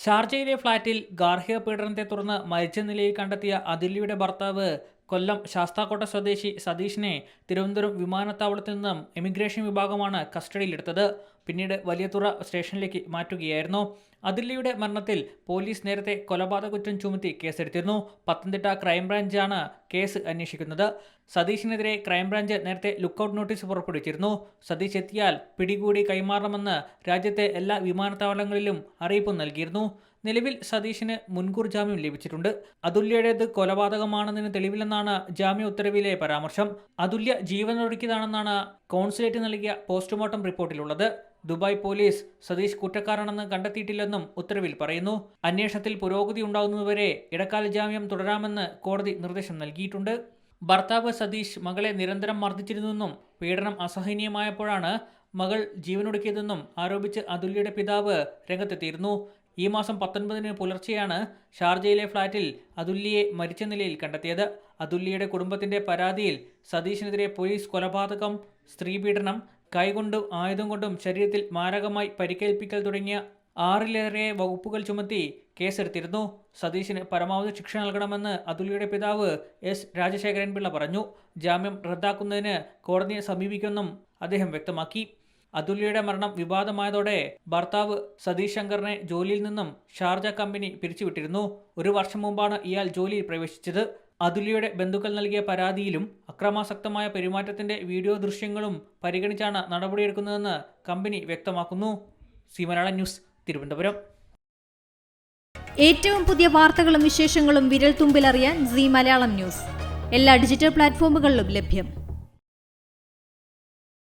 ഷാർജയിലെ ഫ്ളാറ്റിൽ ഗാർഹിക പീഡനത്തെ തുടർന്ന് മരിച്ച നിലയിൽ കണ്ടെത്തിയ അതുല്യയുടെ ഭർത്താവ് കൊല്ലം ശാസ്താകോട്ട സ്വദേശി സതീഷിനെ തിരുവനന്തപുരം വിമാനത്താവളത്തിൽ നിന്നും എമിഗ്രേഷൻ വിഭാഗമാണ് കസ്റ്റഡിയിലെടുത്തത്. പിന്നീട് വലിയതുറ സ്റ്റേഷനിലേക്ക് മാറ്റുകയായിരുന്നു. അതില്ലിയുടെ മരണത്തിൽ പോലീസ് നേരത്തെ കൊലപാതക കുറ്റം ചുമത്തി കേസെടുത്തിരുന്നു. പത്തനംതിട്ട ക്രൈംബ്രാഞ്ചാണ് കേസ് അന്വേഷിക്കുന്നത്. സതീഷിനെതിരെ ക്രൈംബ്രാഞ്ച് നേരത്തെ ലുക്കൌട്ട് നോട്ടീസ് പുറപ്പെടുവിച്ചിരുന്നു. സതീഷ് എത്തിയാൽ പിടികൂടി കൈമാറണമെന്ന് രാജ്യത്തെ എല്ലാ വിമാനത്താവളങ്ങളിലും അറിയിപ്പ് നൽകിയിരുന്നു. നിലവിൽ സതീഷിന് മുൻകൂർ ജാമ്യം ലഭിച്ചിട്ടുണ്ട്. അതുല്യയുടേത് കൊലപാതകമാണെന്നതിന് തെളിവില്ലെന്നാണ് ജാമ്യ ഉത്തരവിലെ പരാമർശം. അതുല്യ ജീവനൊടുക്കിയതാണെന്നാണ് കോൺസുലേറ്റ് നൽകിയ പോസ്റ്റ്മോർട്ടം റിപ്പോർട്ടിലുള്ളത്. ദുബായ് പോലീസ് സതീഷ് കുറ്റക്കാരാണെന്ന് കണ്ടെത്തിയിട്ടില്ലെന്നും ഉത്തരവിൽ പറയുന്നു. അന്വേഷണത്തിൽ പുരോഗതി ഉണ്ടാകുന്നതുവരെ ഇടക്കാല ജാമ്യം തുടരാമെന്ന് കോടതി നിർദ്ദേശം നൽകിയിട്ടുണ്ട്. ഭർത്താവ് സതീഷ് മകളെ നിരന്തരം മർദ്ദിച്ചിരുന്നെന്നും പീഡനം അസഹനീയമായപ്പോഴാണ് മകൾ ജീവനൊടുക്കിയതെന്നും ആരോപിച്ച് അതുല്യയുടെ പിതാവ് രംഗത്തെത്തിയിരുന്നു. ഈ മാസം പത്തൊൻപതിന് പുലർച്ചെയാണ് ഷാർജയിലെ ഫ്ളാറ്റിൽ അതുല്യയെ മരിച്ച നിലയിൽ കണ്ടെത്തിയത്. അതുല്യയുടെ കുടുംബത്തിന്റെ പരാതിയിൽ സതീഷിനെതിരെ പോലീസ് കൊലപാതകം സ്ത്രീപീഡനം കൈകൊണ്ടും ആയുധം കൊണ്ടും ശരീരത്തിൽ മാരകമായി പരിക്കേൽപ്പിക്കൽ തുടങ്ങിയ ആറിലേറെ വകുപ്പുകൾ ചുമത്തി കേസെടുത്തിരുന്നു. സതീഷിന് പരമാവധി ശിക്ഷ നൽകണമെന്ന് അതുല്യയുടെ പിതാവ് എസ്. രാജശേഖരൻ പിള്ള പറഞ്ഞു. ജാമ്യം റദ്ദാക്കുന്നതിന് കോടതിയെ സമീപിക്കുമെന്നും അദ്ദേഹം വ്യക്തമാക്കി. അതുല്യയുടെ മരണം വിവാദമായതോടെ ഭർത്താവ് സതീഷ് ശങ്കറിനെ ജോലിയിൽ നിന്നും ഷാർജ കമ്പനി പിരിച്ചുവിട്ടിരുന്നു. ഒരു വർഷം മുമ്പാണ് ഇയാൾ ജോലിയിൽ പ്രവേശിച്ചത്. അതുല്യയുടെ ബന്ധുക്കൾ നൽകിയ പരാതിയിലും അക്രമാസക്തമായ പെരുമാറ്റത്തിന്റെ വീഡിയോ ദൃശ്യങ്ങളും പരിഗണിച്ചാണ് നടപടിയെടുക്കുന്നതെന്ന് കമ്പനി വ്യക്തമാക്കുന്നു. Zee Malayalam news Thiruvananthapuram. ഏറ്റവും പുതിയ വാർത്തകളും വിശേഷങ്ങളും വിരൽ തുമ്പിലറിയാൻ സി മലയാളം ന്യൂസ്. എല്ലാ ഡിജിറ്റൽ പ്ലാറ്റ്ഫോമുകളിലും ലഭ്യം.